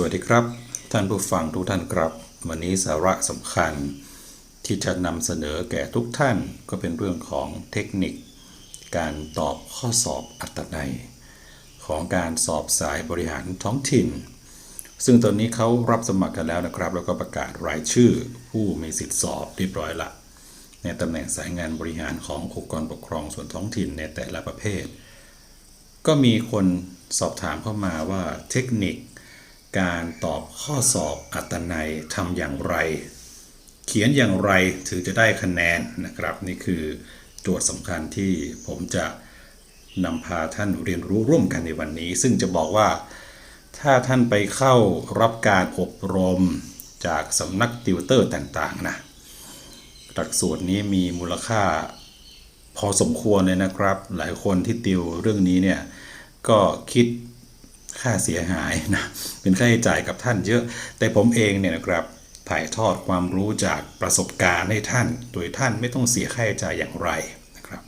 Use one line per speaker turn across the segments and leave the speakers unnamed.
สวัสดีครับ ท่านผู้ฟังทุกท่านครับ วันนี้สาระสำคัญ ที่จะนำเสนอแก่ทุกท่านก็เป็นเรื่องของเทคนิค การตอบข้อสอบอัตนัย ของการสอบสายบริหารท้องถิ่น ซึ่งตอนนี้เขารับสมัครกันแล้วนะครับ แล้วก็ประกาศรายชื่อผู้มีสิทธิสอบเรียบร้อยละ ในตำแหน่งสายงานบริหารขององค์กรปกครองส่วนท้องถิ่นในแต่ละประเภท ก็มีคนสอบถามเข้ามาว่าเทคนิค การตอบข้อสอบอัตนัยทำอย่างไร เขียนอย่างไรถึงจะได้คะแนนนะครับ นี่คือโจทย์สำคัญที่ผมจะนำพาท่านเรียนรู้ร่วมกันในวันนี้ ซึ่งจะบอกว่า ถ้าท่านไปเข้ารับการอบรมจากสำนักติวเตอร์ต่างๆนะหลักสูตรนี้มีมูลค่าพอสมควรเลยนะครับ หลายคนที่ติวเรื่องนี้เนี่ยก็คิด ค่าเสียหายนะเป็นค่าใช้จ่ายกับท่านเยอะ แต่ผมเองเนี่ยนะครับถ่ายทอดความรู้จากประสบการณ์ให้ท่าน โดยท่านไม่ต้องเสียค่าใช้จ่ายอย่างไรนะครับ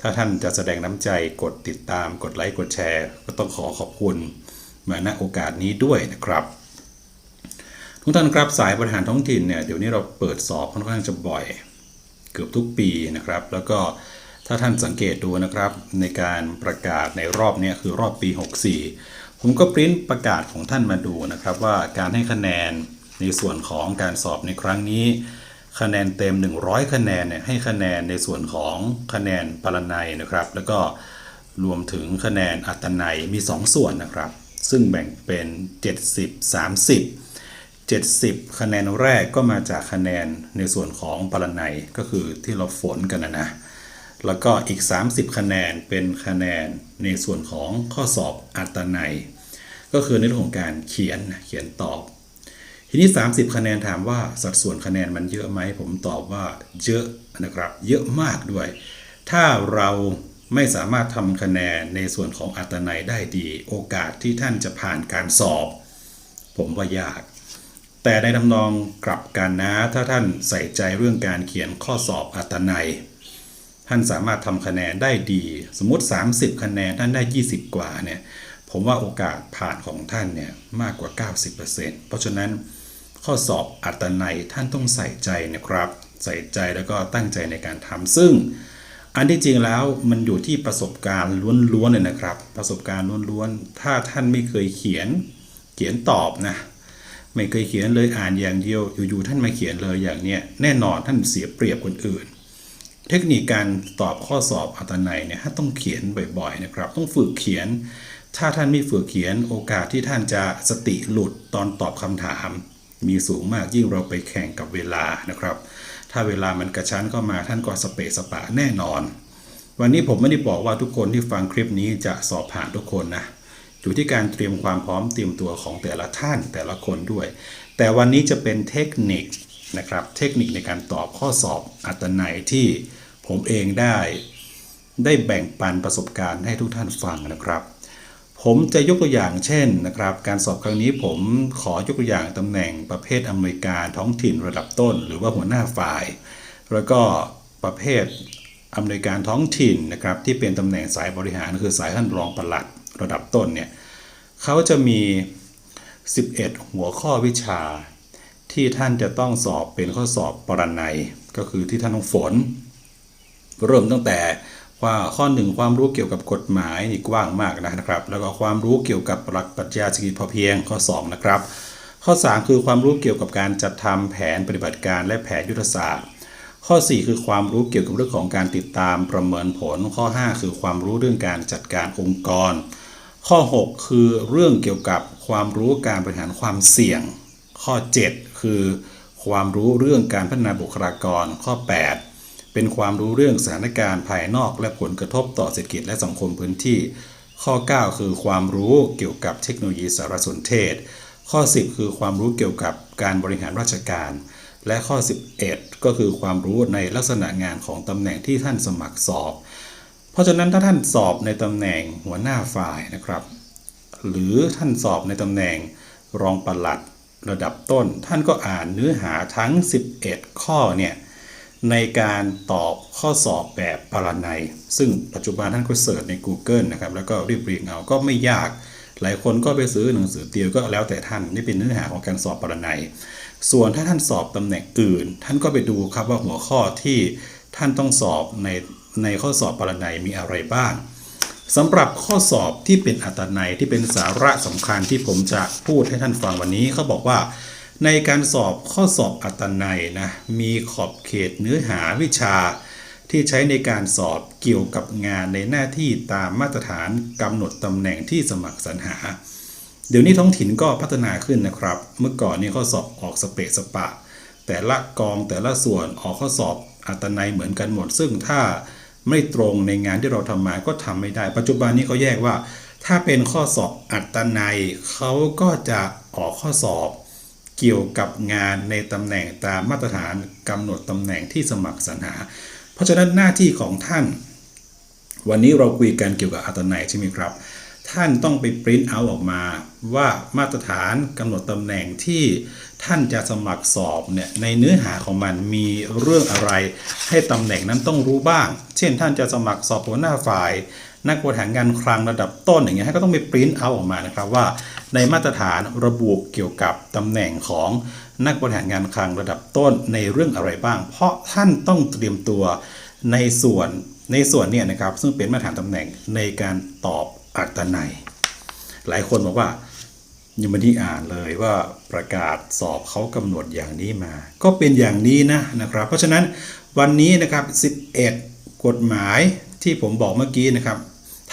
ถ้าท่านจะแสดงน้ำใจกดติดตามกดไลค์กดแชร์ ก็ต้องขอขอบคุณมาณโอกาสนี้ด้วยนะครับทุกท่านครับสายบริหารท้องถิ่นเนี่ยเดี๋ยวนี้เราเปิดสอบค่อนข้างจะบ่อย เกือบทุกปีนะครับ แล้วก็ถ้าท่านสังเกตดูนะครับในการประกาศในรอบเนี้คือรอบปี 64 ผมก็ปริ้นประกาศของท่านมาดูนะครับว่าการให้คะแนนในส่วนของการสอบในครั้งนี้ คะแนนเต็ม 100 คะแนนเนี่ยให้คะแนนในส่วนของคะแนนปรนัยนะครับ แล้วก็รวมถึงคะแนนอัตนัยมี 2 ส่วนนะครับ ซึ่งแบ่งเป็น 70 30 70 คะแนนแรกก็มาจากคะแนนในส่วนของปรนัยก็คือที่เราฝนกันนะนะแล้วก็อีก 30 คะแนนเป็นคะแนนในส่วนของข้อสอบอัตนัย ก็คือในเรื่องของการเขียนเขียนตอบ ทีนี้ 30 คะแนนถามว่าสัดส่วนคะแนนมันเยอะไหมผมตอบว่าเยอะนะครับ เยอะมากด้วย ถ้าเราไม่สามารถทำคะแนนในส่วนของอัตนัยได้ดี โอกาสที่ท่านจะผ่านการสอบ ผมว่ายาก แต่ในทำนองกลับกันนะ ถ้าท่านใส่ใจเรื่องการเขียนข้อสอบอัตนัย ท่านสามารถทำคะแนนได้ดี สมมติ 30 คะแนนท่านได้ 20 กว่าเนี่ย ผมว่าโอกาสผ่านของท่านเนี่ยมากกว่า 90%เพราะฉะนั้นข้อสอบอัตนัยท่านต้องใส่ใจนะครับ ใส่ใจแล้วก็ตั้งใจในการทำซึ่ง อันที่จริงแล้วมันอยู่ที่ประสบการณ์ล้วนๆเลยนะครับ ประสบการณ์ล้วนๆถ้าท่านไม่เคยเขียนเขียนตอบนะไม่เคยเขียนเลยอ่านอย่างเดียวอยู่ๆท่านมาเขียนเลยอย่างเนี้ยแน่นอนท่านเสียเปรียบคนอื่น เทคนิคการตอบข้อสอบอัตนัยเนี่ยท่าต้องเขียนบ่อยๆนะครับ ต้องฝึกเขียน ถ้าท่านไม่ฝึกเขียนโอกาสที่ท่านจะสติหลุดตอนตอบคำถาม มีสูงมากยิ่งเราไปแข่งกับเวลานะครับ ถ้าเวลามันกระชั้นเข้ามาท่านก็สเปะสปะแน่นอน วันนี้ผมไม่ได้บอกว่าทุกคนที่ฟังคลิปนี้จะสอบผ่านทุกคนนะอยู่ที่การเตรียมความพร้อมเตรียมตัวของแต่ละท่านแต่ละคนด้วย แต่วันนี้จะเป็นเทคนิคนะครับเทคนิคในการตอบข้อสอบอัตนัยที่ผมเองได้ ได้แบ่งปันประสบการณ์ให้ทุกท่านฟังนะครับ ผมจะยกตัวอย่างเช่นนะครับการสอบครั้งนี้ผมขอยกตัวอย่างตำแหน่งประเภทอำนวยกาท้องถิ่นระดับต้น หรือว่าหัวหน้าฝ่าย แล้วก็ประเภทอำนวยการท้องถิ่นนะครับที่เป็นตำแหน่งสายบริหารคือสายท่านรองปลัดระดับต้นเนี่ยเขาจะมี 11 หัวข้อวิชา ที่ท่านจะต้องสอบเป็นข้อสอบปรนัยก็คือที่ท่านต้องฝน เริ่มตั้งแต่ ว่าข้อหนึ่งความรู้เกี่ยวกับกฎหมายนี่กว้างมากนะครับ แล้วก็ความรู้เกี่ยวกับหลักปรัชญาเศรษฐกิจพอเพียงข้อ 2 นะครับ ข้อ 3 คือความรู้เกี่ยวกับการจัดทำแผนปฏิบัติการและแผนยุทธศาสตร์ ข้อ 4 คือความรู้เกี่ยวกับเรื่องของการติดตามประเมินผล ข้อ 5 คือความรู้เรื่องการจัดการองค์กร ข้อ 6 คือเรื่องเกี่ยวกับความรู้การบริหารความเสี่ยง ข้อ 7 คือ ความรู้เรื่องการพัฒนาบุคลากร ข้อ 8 เป็นความรู้เรื่องสถานการณ์ภายนอกและผลกระทบต่อเศรษฐกิจและสังคมพื้นที่ ข้อ 9 คือความรู้เกี่ยวกับเทคโนโลยีสารสนเทศ ข้อ 10 คือความรู้เกี่ยวกับการบริหารราชการ และข้อ 11 ก็คือความรู้ในลักษณะงานของตำแหน่งที่ท่านสมัครสอบ เพราะฉะนั้นถ้าท่านสอบในตำแหน่งหัวหน้าฝ่ายนะครับ หรือท่านสอบในตำแหน่งรองปลัดระดับต้น ท่านก็อ่านเนื้อหาทั้ง 11 ข้อเนี่ย ในการตอบข้อสอบแบบปรนัยซึ่งปัจจุบันท่านก็เสิร์ชใน Google นะครับแล้วก็รีบเรียงเอาก็ไม่ยาก หลายคนก็ไปซื้อหนังสือเตียมก็แล้วแต่ท่านนี่เป็นเนื้อหาของการสอบปรนัยส่วนถ้าท่านสอบตำแหน่งอื่น ท่านก็ไปดูครับว่าหัวข้อที่ท่านต้องสอบในในข้อสอบปรนัยมีอะไรบ้างสำหรับข้อสอบที่เป็นอัตนัยที่เป็นสาระสำคัญที่ผมจะพูดให้ท่านฟังวันนี้เขาบอกว่า ในการสอบข้อสอบอัตนัยนะมีขอบเขตเนื้อหาวิชา ที่ใช้ในการสอบเกี่ยวกับงานในหน้าที่ตามมาตรฐานกำหนดตำแหน่งที่สมัครสรรหา เดี๋ยวนี้ท้องถิ่นก็พัฒนาขึ้นนะครับ เมื่อก่อนนี่ข้อสอบออกสเปะสปะ แต่ละกองแต่ละส่วนออกข้อสอบอัตนัยเหมือนกันหมด ซึ่งถ้าไม่ตรงในงานที่เราทำมาก็ทำไม่ได้ ปัจจุบันนี้เขาแยกว่า ถ้าเป็นข้อสอบอัตนัยเขาก็จะออกข้อสอบ เกี่ยวกับงานในตำแหน่งตามมาตรฐานกำหนดตำแหน่งที่สมัครสรรหา เพราะฉะนั้นหน้าที่ของท่าน วันนี้เราคุยกันเกี่ยวกับอัตนัยใช่ไหมครับ ท่านต้องไปปริ้นเอาออกมาว่ามาตรฐานกำหนดตำแหน่งที่ท่านจะสมัครสอบเนี่ยในเนื้อหาของมันมีเรื่องอะไร ให้ตำแหน่งนั้นต้องรู้บ้าง เช่น ท่านจะสมัครสอบหัวหน้าฝ่าย นักบริหารงานคลังระดับต้นอย่างเงี้ยให้ก็ต้องไปปริ้นเอาออกมานะครับว่า ในมาตรฐานระบุเกี่ยวกับตำแหน่งของนักบริหารงานคลังระดับต้นในเรื่องอะไรบ้าง เพราะท่านต้องเตรียมตัวในส่วนในส่วนเนี่ยนะครับซึ่งเป็นมาตรฐานตำแหน่งในการตอบอัตนัย หลายคนบอกว่ายังไม่ได้อ่านเลยว่าประกาศสอบเขากำหนดอย่างนี้มา ก็เป็นอย่างนี้นะนะครับ เพราะฉะนั้นวันนี้นะครับ 11 กฎหมายที่ผมบอกเมื่อกี้นะครับ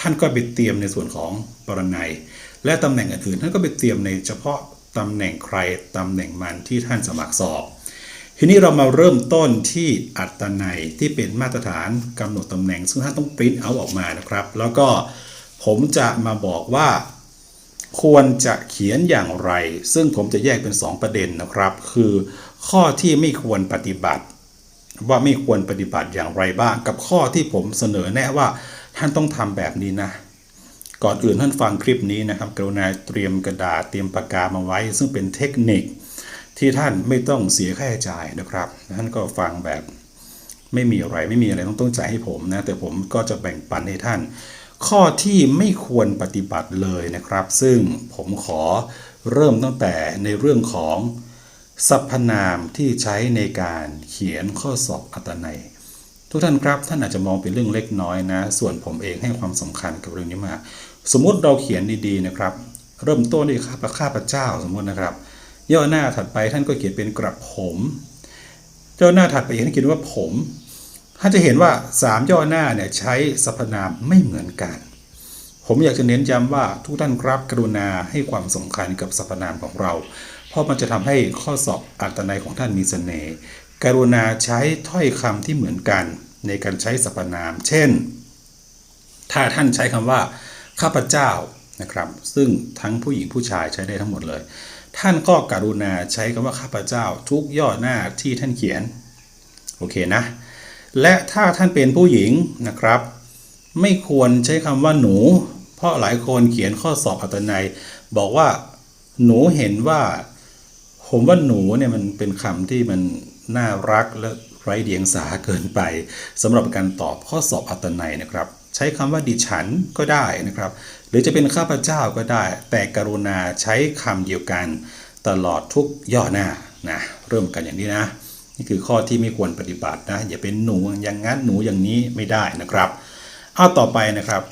ท่านก็ไปเตรียมในส่วนของปรนัย และตำแหน่งอื่นๆท่านก็ไปเตรียมในเฉพาะตำแหน่งใครตำแหน่งมันที่ท่านสมัครสอบ ทีนี้เรามาเริ่มต้นที่อัตนัยที่เป็นมาตรฐานกำหนดตำแหน่ง ซึ่งท่านต้องปริ้นเอาออกมานะครับ แล้วก็ผมจะมาบอกว่าควรจะเขียนอย่างไร ซึ่งผมจะแยกเป็น 2 ประเด็นนะครับ คือข้อที่ไม่ควรปฏิบัติ ว่าไม่ควรปฏิบัติอย่างไรบ้าง กับข้อที่ผมเสนอแนะว่า ท่านต้องทำแบบนี้นะ ก่อนอื่นท่านฟังคลิปนี้นะครับ กรุณาเตรียมกระดาษเตรียมปากกามาไว้ ซึ่งเป็นเทคนิคที่ท่านไม่ต้องเสียค่าใช้จ่ายนะครับ ท่านก็ฟังแบบไม่มีอะไรไม่มีอะไรต้องต้องจ่ายให้ผมนะ แต่ผมก็จะแบ่งปันให้ท่าน ข้อที่ไม่ควรปฏิบัติเลยนะครับ ซึ่งผมขอเริ่มตั้งแต่ในเรื่องของสรรพนามที่ใช้ในการเขียนข้อสอบอัตนัย ทุกท่านครับท่านอาจจะมองเป็นเรื่องเล็กน้อยนะ ส่วนผมเองให้ความสำคัญกับเรื่องนี้มาก สมมุติเราเขียนดีๆนะครับ เริ่มต้นด้วยข้าพข้าพเจ้าสมมตินะครับ ย่อหน้าถัดไปท่านก็เขียนเป็นกระผมย่อหน้าถัดไปท่านเขียนว่าผมท่านจะเห็นว่า 3 ย่อหน้าเนี่ยใช้สรรพนามไม่เหมือนกัน ผมอยากจะเน้นย้ำว่าทุกท่านครับกรุณาให้ความสำคัญกับสรรพนามของเรา เพราะมันจะทำให้ข้อสอบอัตนัยของท่านมีเสน่ห์ กรุณาใช้ถ้อยคำที่เหมือนกันในการใช้สรรพนาม เช่น ถ้าท่านใช้คำว่า ข้าพเจ้านะครับ ซึ่งทั้งผู้หญิงผู้ชายใช้ได้ทั้งหมดเลย ท่านก็กรุณาใช้คำว่าข้าพเจ้า ทุกย่อหน้าที่ท่านเขียน โอเคนะ และถ้าท่านเป็นผู้หญิงนะครับ ไม่ควรใช้คำว่าหนู เพราะหลายคนเขียนข้อสอบอัตนัย บอกว่าหนูเห็นว่า ผมว่าหนูเนี่ยมันเป็นคำที่มัน น่ารักและไร้เดียงสาเกินไปสำหรับการตอบข้อสอบอัตนัยนะครับ ใช้คำว่าดิฉันก็ได้นะครับ หรือจะเป็นข้าพเจ้าก็ได้ แต่กรุณาใช้คำเดียวกัน ตลอดทุกย่อหน้านะเริ่มกันอย่างนี้นะนี่คือข้อที่ไม่ควรปฏิบัตินะอย่าเป็นหนูอย่างงั้นหนูอย่างนี้ไม่ได้นะครับเอาต่อไปนะครับ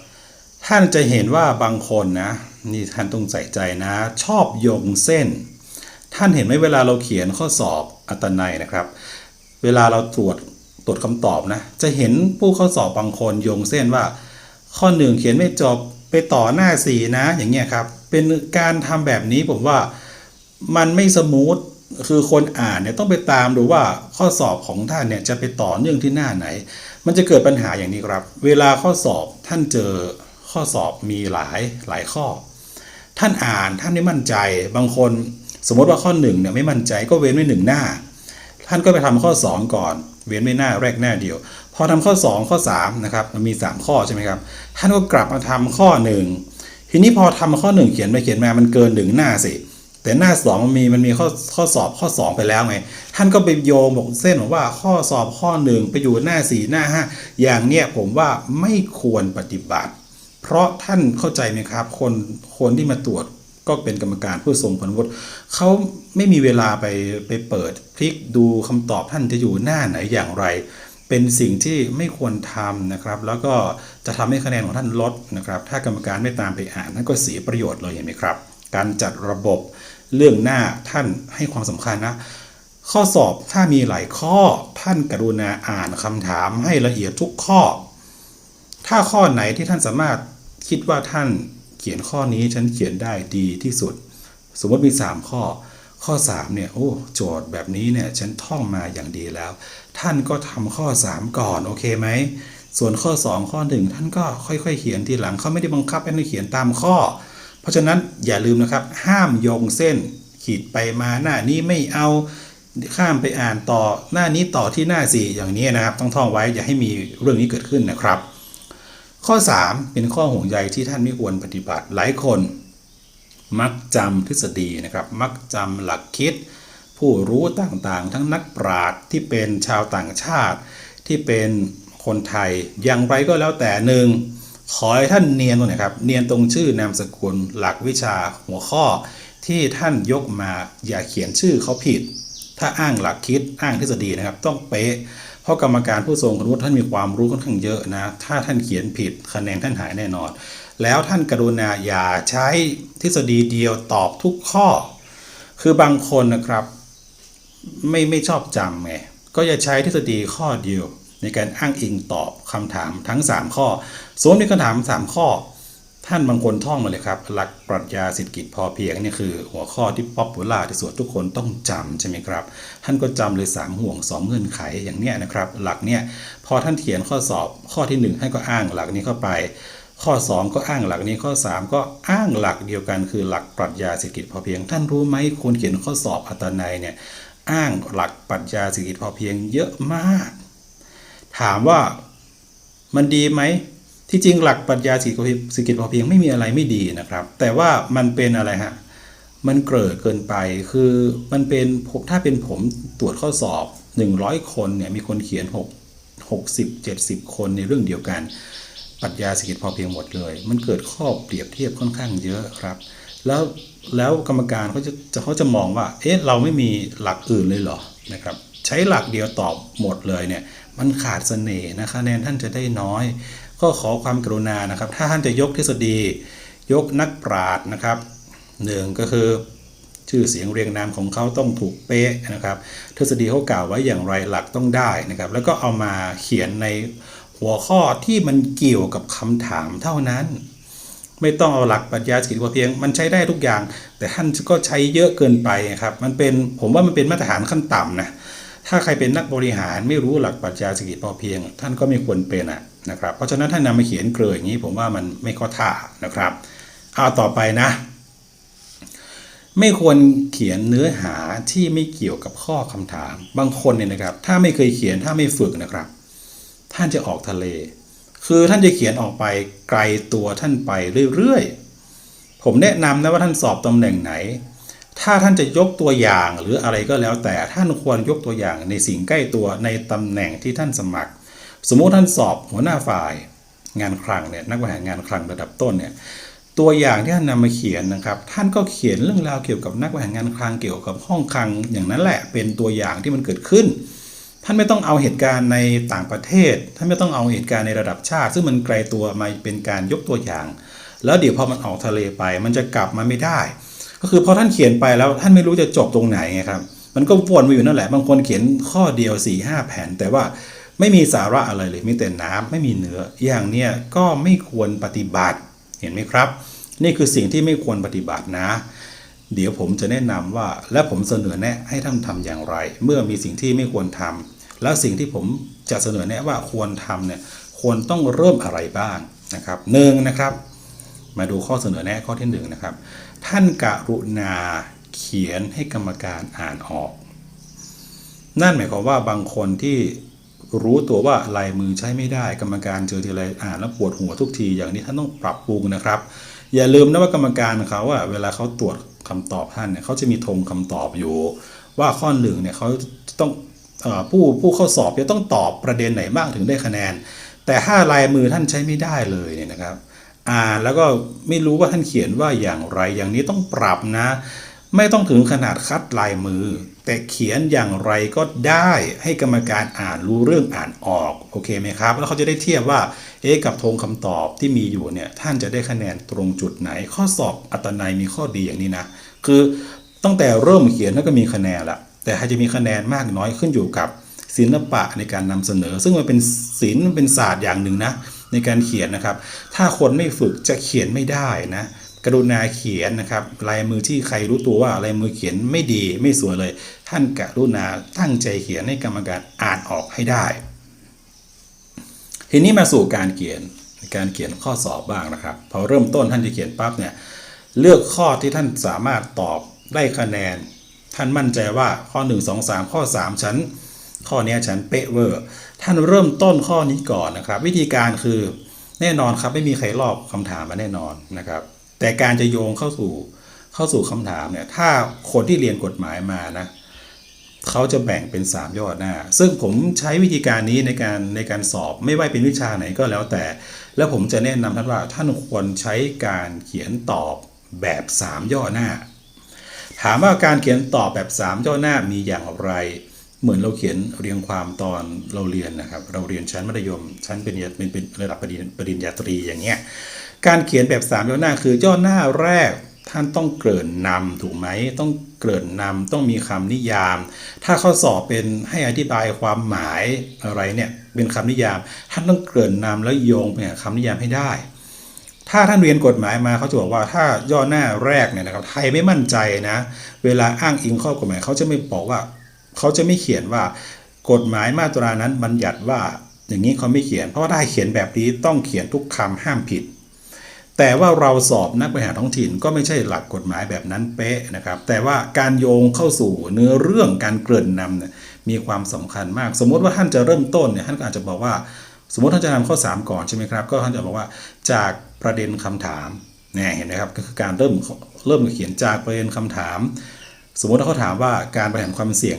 ท่านจะเห็นว่าบางคนนะนี่ท่านต้องใส่ใจนะ ชอบโยงเส้น ท่านเห็นไหมเวลาเราเขียนข้อสอบ อัตนัยนะครับ เวลาเราตรวจตรวจคำตอบนะ จะเห็นผู้เข้อสอบบางคนโยงเส้นว่า ข้อหนึ่งเขียนไม่จบไปต่อหน้าสี่นะ อย่างเงี้ยครับ เป็นการทำแบบนี้ผมว่ามันไม่สมูทคือคนอ่านเนี่ยต้องไปตามดูว่าข้อสอบของท่านเนี่ยจะไปต่อเนื่องที่หน้าไหน มันจะเกิดปัญหาอย่างนี้ครับ เวลาข้อสอบท่านเจอข้อสอบมีหลายหลายข้อ ท่านอ่านท่านไม่มั่นใจ บางคน สมมติว่าข้อหนึ่งเนี่ยไม่มั่นใจก็เว้นไว้หนึ่งหน้า ท่านก็ไปทำข้อ 2 ก่อน เว้นไว้หน้าแรกหน้าเดียว พอทำข้อ 2 ข้อ3นะครับมันมี 3 ข้อใช่ไหมครับท่านก็กลับมาทำข้อ 1 ทีนี้พอทำข้อ 1 เขียนไปเขียนมามันเกินหนึ่งหน้าสิแต่หน้า2มันมีมันมีข้อข้อสอบข้อ 2 ไปแล้วไงท่านก็ไปโยงบอกเส้นบอกว่าข้อสอบข้อ 1 ไปอยู่หน้า 4 หน้า 5 อย่างเนี้ยผมว่าไม่ควรปฏิบัติ เพราะท่านเข้าใจไหมครับ คนคนที่มาตรวจ ก็เป็นกรรมการผู้ทรงผลวุฒิเขาไม่มีเวลาไปไปเปิดพลิกดูคำตอบท่านจะอยู่หน้าไหนอย่างไร เป็นสิ่งที่ไม่ควรทำนะครับ แล้วก็จะทำให้คะแนนของท่านลดนะครับ ถ้ากรรมการไม่ตามไปอ่านท่านก็เสียประโยชน์เลยเห็นไหมครับ การจัดระบบเรื่องหน้าท่านให้ความสำคัญนะข้อสอบถ้ามีหลายข้อท่านกรุณาอ่านคำถามให้ละเอียดทุกข้อ ถ้าข้อไหนที่ท่านสามารถคิดว่าท่าน เขียนข้อนี้ฉันเขียนได้ดีที่สุด สมมติมี 3 ข้อ ข้อ3เนี่ยโอ้โจทย์แบบนี้เนี่ยฉันท่องมาอย่างดีแล้ว ท่านก็ทำข้อ 3 ก่อนโอเคไหมส่วนข้อ 2 ข้อ 1 ท่านก็ค่อยๆ เขียนทีหลังเขาไม่ได้บังคับให้ท่านเขียนตามข้อ เพราะฉะนั้นอย่าลืมนะครับ ห้ามโยงเส้น ขีดไปมาหน้านี้ไม่เอาข้ามไปอ่านต่อหน้านี้ต่อที่หน้า 4 อย่างนี้นะครับ ต้องท่องไว้อย่าให้มีเรื่องนี้เกิดขึ้นนะครับ ข้อ 3 เป็นข้อห่วงใยที่ท่านไม่ควรปฏิบัติหลายคน มักจำทฤษฎีนะครับ มักจำหลักคิด ผู้รู้ต่างๆ ทั้งนักปราชญ์ที่เป็นชาวต่างชาติที่เป็นคนไทยอย่างไรก็แล้วแต่หนึ่งขอให้ท่านเนียนตรงไหนครับ เนียนตรงชื่อนามสกุลหลักวิชาหัวข้อ ที่ท่านยกมาอย่าเขียนชื่อเขาผิด ถ้าอ้างหลักคิดอ้างทฤษฎีนะครับ ต้องเป๊ะ ราะกรรมการผู้ทรงคุณวุฒิท่านมีความรู้ค่อนข้างเยอะนะ ถ้าท่านเขียนผิดคะแนนท่านหายแน่นอน แล้วท่านกรุณาอย่าใช้ทฤษฎีเดียวตอบทุกข้อ คือบางคนนะครับ ไม่ไม่ชอบจำไง ก็จะใช้ทฤษฎีข้อเดียว ในการอ้างอิงตอบคำถามทั้ง 3 ข้อ สมมติมีคำถาม 3 ข้อ ท่านบางคนท่องมาเลยครับ หลักปรัชญาเศรษฐกิจพอเพียงนี่คือ หัวข้อที่ป๊อปปูล่าที่สุดทุกคนต้องจำใช่ไหมครับ ท่านก็จำเลย 3 ห่วง 2 เงื่อนไขอย่างเนี้ยนะครับ หลักเนี่ยพอท่านเขียนข้อสอบข้อที่ 1 ให้ก็อ้างหลักนี้เข้าไป ข้อ 2 ก็อ้างหลักนี้ข้อ 3 ก็อ้างหลักเดียวกัน คือหลักปรัชญาเศรษฐกิจพอเพียง ท่านรู้ไหมคนเขียนข้อสอบอัตนัยเนี่ยอ้างหลักปรัชญาเศรษฐกิจพอเพียงเยอะมาก ถามว่ามันดีไหม ที่จริงหลักปรัชญาเศรษฐกิจพอเพียงไม่มีอะไรไม่ดีนะครับ แต่ว่ามันเป็นอะไรฮะมันเกร่อเกินไปคือมันเป็นถ้าเป็นผมตรวจข้อสอบ 100 คนเนี่ยมีคนเขียน 6 60 70 คนในเรื่องเดียวกันปรัชญาเศรษฐกิจพอเพียงหมดเลย มันเกิดข้อเปรียบเทียบค่อนข้างเยอะครับ แล้วแล้วกรรมการเขาจะจะเขาจะมองว่า เอ๊ะเราไม่มีหลักอื่นเลยเหรอนะครับ ใช้หลักเดียวตอบหมดเลยเนี่ย มันขาดเสน่ห์นะ คะแนนท่านจะได้น้อย ก็ขอความกรุณานะครับ ถ้าท่านจะยกทฤษฎี ยกนักปราชญ์นะครับหนึ่งก็คือชื่อเสียงเรียงนามของเขาต้องถูกเป๊ะนะครับ ทฤษฎีเขากล่าวไว้อย่างไรหลักต้องได้นะครับ แล้วก็เอามาเขียนในหัวข้อที่มันเกี่ยวกับคำถามเท่านั้น ไม่ต้องเอาหลักปรัชญาเศรษฐกิจพอเพียง มันใช้ได้ทุกอย่าง แต่ท่านก็ใช้เยอะเกินไปครับ มันเป็นผมว่ามันเป็นมาตรฐานขั้นต่ำนะถ้าใครเป็นนักบริหารไม่รู้หลักปรัชญาเศรษฐกิจพอเพียง ท่านก็ไม่ควรเป็นอะ นะครับ เพราะฉะนั้นท่านำมาเขียนเกลืออย่างนี้ผมว่ามันไม่ข้อท่านะครับเอาต่อไปนะ ไม่ควรเขียนเนื้อหาที่ไม่เกี่ยวกับข้อคำถาม บางคนเนี่ยนะครับ ถ้าไม่เคยเขียนถ้าไม่ฝึกนะครับ ท่านจะออกทะเล คือท่านจะเขียนออกไปไกลตัวท่านไปเรื่อยๆ ผมแนะนำนะว่าท่านสอบตำแหน่งไหนถ้าท่านจะยกตัวอย่างหรืออะไรก็แล้วแต่ท่านควรยกตัวอย่างในสิ่งใกล้ตัวในตำแหน่งที่ท่านสมัคร สมมุติท่านสอบหัวหน้าฝ่ายงานคลังเนี่ยนักบริหารงานคลังระดับต้นเนี่ยตัวอย่างที่ท่านนำมาเขียนนะครับ ท่านก็เขียนเรื่องราวเกี่ยวกับนักบริหารงานคลังเกี่ยวกับห้องคลังอย่างนั้นแหละเป็นตัวอย่างที่มันเกิดขึ้น ท่านไม่ต้องเอาเหตุการณ์ในต่างประเทศ ท่านไม่ต้องเอาเหตุการณ์ในระดับชาติ ซึ่งมันไกลตัวมาเป็นการยกตัวอย่าง แล้วเดี๋ยวพอมันออกทะเลไป มันจะกลับมาไม่ได้ ก็คือพอท่านเขียนไปแล้วท่านไม่รู้จะจบตรงไหนไงครับมันก็วนมาอยู่นั่นแหละบางคนเขียนข้อเดียว4ี่ห้าแผ่นแต่ว่า ไม่มีสาระอะไรเลยมีแต่น้ำไม่มีเนื้อ อย่างเนี้ยก็ไม่ควรปฏิบัติเห็นไหมครับ นี่คือสิ่งที่ไม่ควรปฏิบัตินะ เดี๋ยวผมจะแนะนำว่าและผมเสนอแนะให้ท่านทำอย่างไร เมื่อมีสิ่งที่ไม่ควรทำแล้วสิ่งที่ผมจะเสนอแนะว่าควรทำเนี่ยควรต้องเริ่มอะไรบ้างนะครับหนึ่งนะครับ มาดูข้อเสนอแนะข้อที่หนึ่งนะครับ ท่านกรุณาเขียนให้กรรมการอ่านออก นั่นหมายความว่าบางคนที่ รู้ตัวว่าลายมือใช้ไม่ได้ กรรมการเจอทีไรอ่านแล้วปวดหัวทุกทีอย่างนี้ท่านต้องปรับปรุงนะครับ อย่าลืมนะว่ากรรมการเขาอะเวลาเขาตรวจคำตอบท่านเนี่ยเขาจะมีธงคำตอบอยู่ ว่าข้อหนึ่งเนี่ยเขาต้องอผู้ผู้เข้าสอบจะต้องตอบประเด็นไหนบ้างถึงได้คะแนน แต่ถ้าลายมือท่านใช้ไม่ได้เลยเนี่ยนะครับอ่านแล้วก็ไม่รู้ว่าท่านเขียนว่าอย่างไรอย่างนี้ต้องปรับนะ ไม่ต้องถึงขนาดคัดลายมือ แต่เขียนอย่างไรก็ได้ให้กรรมการอ่านรู้เรื่องอ่านออกโอเคไหมครับ แล้วเขาจะได้เทียบว่าเอ๊กับธงคำตอบที่มีอยู่เนี่ยท่านจะได้คะแนนตรงจุดไหน ข้อสอบอัตนัยมีข้อดีอย่างนี้นะ คือตั้งแต่เริ่มเขียนท่านก็มีคะแนนละแต่ใครจะมีคะแนนมากน้อยขึ้นอยู่กับศิลปะในการนำเสนอ ซึ่งมันเป็นศิลป์เป็นศาสตร์อย่างหนึ่งนะในการเขียนนะครับ ถ้าคนไม่ฝึกจะเขียนไม่ได้นะ กรุณาเขียนนะครับลายมือที่ใครรู้ตัวว่าลายมือเขียนไม่ดีไม่สวยเลย ท่านกรุณาตั้งใจเขียนให้กรรมการอ่านออกให้ได้ ทีนี้มาสู่การเขียนการเขียนข้อสอบบ้างนะครับ พอเริ่มต้นท่านจะเขียนปั๊บเนี่ยเลือกข้อที่ท่านสามารถตอบได้คะแนน ท่านมั่นใจว่าข้อ 1 2 3 ข้อ3ฉันข้อนี้ยฉันเป๊ะเวอร์ท่านเริ่มต้นข้อนี้ก่อนนะครับ วิธีการคือแน่นอนครับไม่มีใครลอกคำถามมาแน่นอนนะครับ แต่การจะโยงเข้าสู่เข้าสู่คำถามเนี่ย ถ้าคนที่เรียนกฎหมายมานะเขาจะแบ่งเป็น 3ยอดหน้า ซึ่งผมใช้วิธีการนี้ในการในการสอบไม่ว่าเป็นวิชาไหนก็แล้วแต่ แล้วผมจะแนะนำท่านว่าท่านควรใช้การเขียนตอบแบบ 3 ย่อหน้า ถามว่าการเขียนตอบแบบ 3 ย่อหน้ามีอย่างไร เหมือนเราเขียนเรียงความตอนเราเรียนนะครับ เราเรียนชั้นมัธยมชั้นเป็นเป็นระดับปริญปริญญาตรีอย่างเงี้ย การเขียนแบบ3ย่อหน้าคือย่อหน้าแรกท่านต้องเกริ่นนำถูกไหมต้องเกริ่นนำต้องมีคำนิยาม ถ้าข้อสอบเป็นให้อธิบายความหมายอะไรเนี่ยเป็นคำนิยาม ท่านต้องเกริ่นนำแล้วโยงไปหาคำนิยามให้ได้ ถ้าท่านเรียนกฎหมายมาเขาจะบอกว่าถ้าย่อหน้าแรกเนี่ยนะครับไทยไม่มั่นใจนะ เวลาอ้างอิงข้อกฎหมายเขาจะไม่บอกว่า เขาจะไม่เขียนว่ากฎหมายมาตรานั้นบัญญัติว่าอย่างนี้เขาไม่เขียน เพราะว่าถ้าเขียนแบบนี้ต้องเขียนทุกคำห้ามผิด แต่ว่าเราสอบนักบริหารท้องถิ่นก็ไม่ใช่หลักกฎหมายแบบนั้นเป๊ะนะครับ แต่ว่าการโยงเข้าสู่เนื้อเรื่องการเกริ่นนำเนี่ยมีความสำคัญมาก สมมติว่าท่านจะเริ่มต้นเนี่ยท่านก็อาจจะบอกว่า สมมติท่านจะนำข้อ 3 ก่อนใช่ไหมครับ ก็ท่านจะบอกว่าจากประเด็นคำถามเนี่ยเห็นไหมครับก็คือการเริ่มเริ่มเขียนจากประเด็นคำถาม สมมติถ้าเขาถามว่าการบริหารความเสี่ยง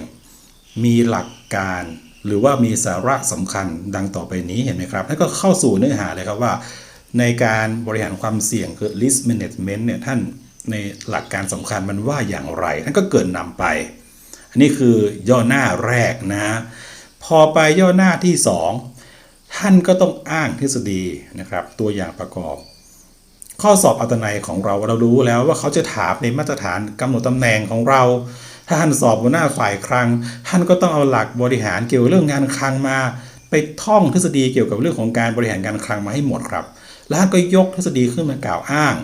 มีหลักการหรือว่ามีสาระสำคัญดังต่อไปนี้เห็นไหมครับนั่นก็เข้าสู่เนื้อหาเลยครับว่า ในการบริหารความเสี่ยงคือ risk management เนี่ยท่านในหลักการสำคัญมันว่าอย่างไร ท่านก็เกิดนำไป อันนี้คือย่อหน้าแรกนะ พอไปย่อหน้าที่ 2 ท่านก็ต้องอ้างทฤษฎีนะครับ ตัวอย่างประกอบ ข้อสอบอัตนัยของเราเรารู้แล้วว่าเขาจะถามในมาตรฐานกำหนดตำแหน่งของเรา ถ้าท่านสอบหัวหน้าฝ่ายคลัง ท่านก็ต้องเอาหลักบริหารเกี่ยวกับเรื่องงานคลังมา ไปท่องทฤษฎีเกี่ยวกับเรื่องของการบริหารการคลังมาให้หมดครับ แล้วท่านก็ยกทฤษฎีขึ้นมากล่าวอ้าง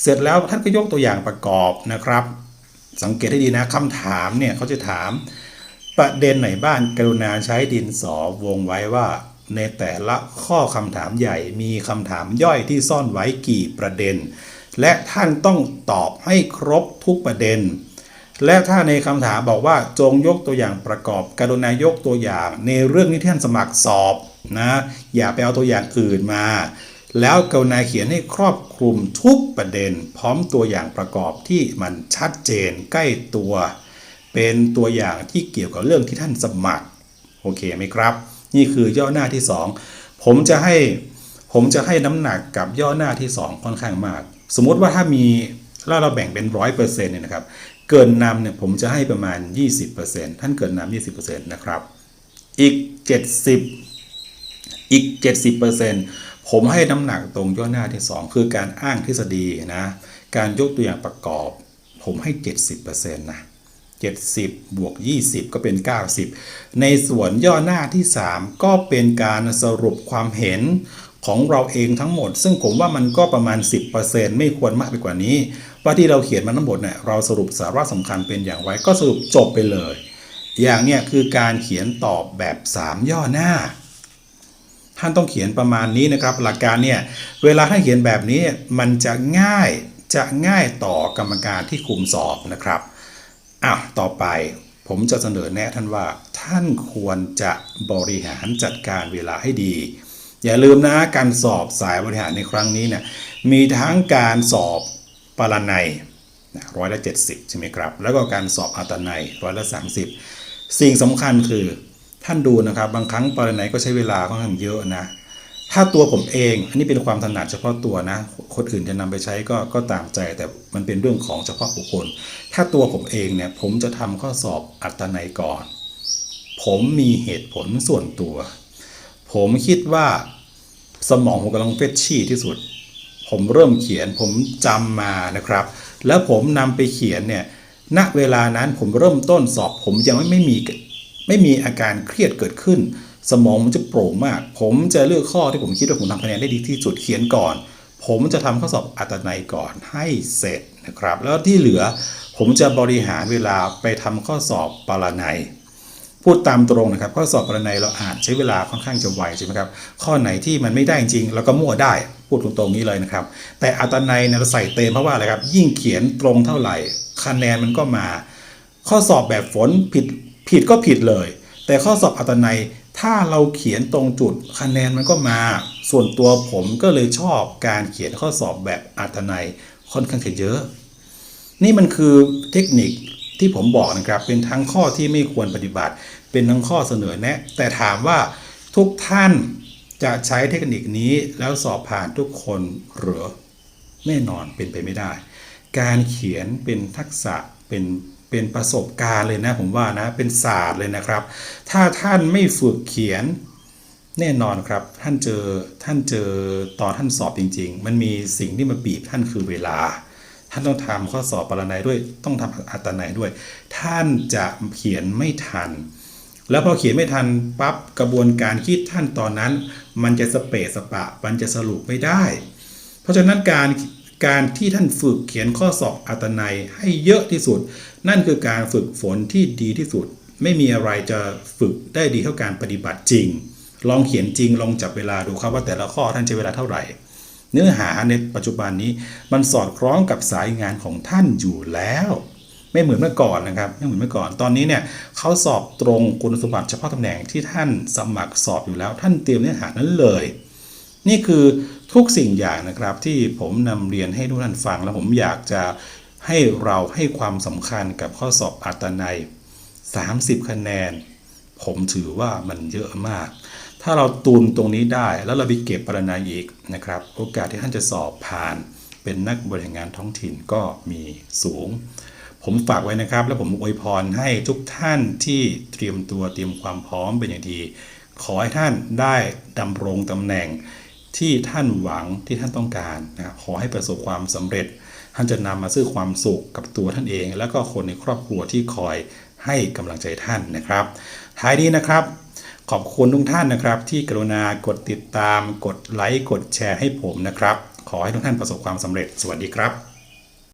เสร็จแล้วท่านก็ยกตัวอย่างประกอบนะครับ สังเกตให้ดีนะคำถามเนี่ยเขาจะถาม ประเด็นไหนบ้างกรุณาใช้ดินสอวงไว้ว่าในแต่ละข้อคำถามใหญ่มีคำถามย่อยที่ซ่อนไว้กี่ประเด็น และท่านต้องตอบให้ครบทุกประเด็น และถ้าในคำถามบอกว่าจงยกตัวอย่างประกอบกรุณายกตัวอย่าง ในเรื่องที่ท่านสมัครสอบนะอย่าไปเอาตัวอย่างอื่นมา แล้วกรุณาเขียนให้ครอบคลุมทุกประเด็น พร้อมตัวอย่างประกอบที่มันชัดเจนใกล้ตัว เป็นตัวอย่างที่เกี่ยวกับเรื่องที่ท่านสมัครโอเคไหมครับ นี่คือย่อหน้าที่ 2 ผมจะให้ผมจะให้น้ำหนักกับย่อหน้าที่ 2 ค่อนข้างมาก สมมุติว่าถ้ามีแล้วเราแบ่งเป็นร้อยเปอร์เซ็นต์เนี่ยนะครับ เกินนำเนี่ยผมจะให้ประมาณ 20%ท่านเกินนำ20%นะครับ อีก 70 อีก 70% ผมให้น้ำหนักตรงย่อหน้าที่ 2 คือการอ้างทฤษฎีนะการยกตัวอย่างประกอบ ผมให้ 70%นะ70 บวก 20 ก็เป็น 90 ในส่วนย่อหน้าที่ 3 ก็เป็นการสรุปความเห็นของเราเองทั้งหมด ซึ่งผมว่ามันก็ประมาณ 10%ไม่ควรมากไปกว่านี้ ว่าที่เราเขียนมาทั้งหมดเนี่ยเราสรุปสาระสำคัญเป็นอย่างไรก็สรุปจบไปเลย อย่างเนี้ยคือการเขียนตอบแบบ 3 ย่อหน้า ท่านต้องเขียนประมาณนี้นะครับ หลักการเนี่ยเวลาท่านเขียนแบบนี้มันจะง่ายจะง่ายต่อกรรมการที่คุมสอบนะครับอ้าวต่อไปผมจะเสนอแนะท่านว่าท่านควรจะบริหารจัดการเวลาให้ดี อย่าลืมนะการสอบสายบริหารในครั้งนี้เนี่ยมีทั้งการสอบปรนัยร้อยละ70ใช่ไหมครับ แล้วก็การสอบอัตนัยร้อยละ30สิ่งสำคัญคือ ท่านดูนะครับ บางครั้งปรนัยก็ใช้เวลาค่อนข้างเยอะนะ ถ้าตัวผมเอง อันนี้เป็นความถนัดเฉพาะตัวนะ คนอื่นจะนำไปใช้ก็ก็ตามใจ แต่มันเป็นเรื่องของเฉพาะบุคคล ถ้าตัวผมเองเนี่ยผมจะทำข้อสอบอัตนัยก่อน ผมมีเหตุผลส่วนตัว ผมคิดว่าสมองผมกำลังเฟชชี่ที่สุด ผมเริ่มเขียนผมจำมานะครับ แล้วผมนำไปเขียนเนี่ยณเวลานั้นผมเริ่มต้นสอบผมยังไม่ไม่มี ไม่มีอาการเครียดเกิดขึ้น สมองมันจะโปร่งมาก ผมจะเลือกข้อที่ผมคิดว่าผมทำคะแนนได้ดีที่สุดเขียนก่อน ผมจะทำข้อสอบอัตนัยก่อนให้เสร็จนะครับ แล้วที่เหลือผมจะบริหารเวลาไปทำข้อสอบปรนัยพูดตามตรงนะครับ ข้อสอบปรนัยเราอ่านใช้เวลาค่อนข้างจะไวใช่ไหมครับข้อไหนที่มันไม่ได้จริงเราก็มั่วได้พูดตรงๆนี้เลยนะครับ แต่อัตนัยเนี่ยเราใส่เต็มเพราะว่าอะไรครับ ยิ่งเขียนตรงเท่าไหร่ คะแนนมันก็มา ข้อสอบแบบฝนผิด ผิดก็ผิดเลย แต่ข้อสอบอัตนัยถ้าเราเขียนตรงจุดคะแนนมันก็มา ส่วนตัวผมก็เลยชอบการเขียนข้อสอบแบบอัตนัยค่อนข้างจะเยอะ นี่มันคือเทคนิคที่ผมบอกนะครับ เป็นทั้งข้อที่ไม่ควรปฏิบัติ เป็นทั้งข้อเสนอแนะ แต่ถามว่าทุกท่านจะใช้เทคนิคนี้แล้วสอบผ่านทุกคนหรือแน่นอนเป็นไปไม่ได้ การเขียนเป็นทักษะเป็น เป็นประสบการณ์เลยนะผมว่านะเป็นศาสตร์เลยนะครับ ถ้าท่านไม่ฝึกเขียนแน่นอนครับท่านเจอท่านเจอตอนท่านสอบจริง ๆ มันมีสิ่งที่มาบีบท่านคือเวลา ท่านต้องทำข้อสอบปรนัยด้วยต้องทำอัตนัยด้วย ท่านจะเขียนไม่ทัน แล้วพอเขียนไม่ทันปั๊บกระบวนการคิดท่านตอนนั้น มันจะสเปะสปะมันจะสรุปไม่ได้ เพราะฉะนั้นการ การที่ท่านฝึกเขียนข้อสอบอัตนัยให้เยอะที่สุด นั่นคือการฝึกฝนที่ดีที่สุด ไม่มีอะไรจะฝึกได้ดีเท่าการปฏิบัติจริง ลองเขียนจริงลองจับเวลาดูครับว่าแต่ละข้อท่านใช้เวลาเท่าไหร่ เนื้อหาในปัจจุบันนี้มันสอดคล้องกับสายงานของท่านอยู่แล้ว ไม่เหมือนเมื่อก่อนนะครับไม่เหมือนเมื่อก่อนตอนนี้เนี่ยเขาสอบตรงคุณสมบัติเฉพาะตำแหน่งที่ท่านสมัครสอบอยู่แล้ว ท่านเตรียมเนื้อหานั้นเลย นี่คือ ทุกสิ่งอย่างนะครับที่ผมนำเรียนให้ทุกท่านฟัง แล้วผมอยากจะให้เราให้ความสำคัญกับข้อสอบอัตนัย 30 คะแนน ผมถือว่ามันเยอะมาก ถ้าเราตูนตรงนี้ได้แล้วเราไปเก็บปรนัยอีกนะครับ โอกาสที่ท่านจะสอบผ่าน เป็นนักบริหารงานท้องถิ่นก็มีสูง ผมฝากไว้นะครับ แล้วผมอวยพรให้ทุกท่านที่เตรียมตัวเตรียมความพร้อมเป็นอย่างดีขอให้ท่านได้ดำรงตำแหน่ง ที่ท่านหวังที่ท่านต้องการนะครับขอให้ประสบความสำเร็จ ท่านจะนำมาซื้อความสุขกับตัวท่านเอง และก็คนในครอบครัวที่คอยให้กำลังใจท่านนะครับ ท้ายนี้นะครับ ขอบคุณทุกท่านนะครับ ที่กรุณากดติดตาม กดไลค์กดแชร์ให้ผมนะครับ ขอให้ทุกท่านประสบความสำเร็จ สวัสดีครับ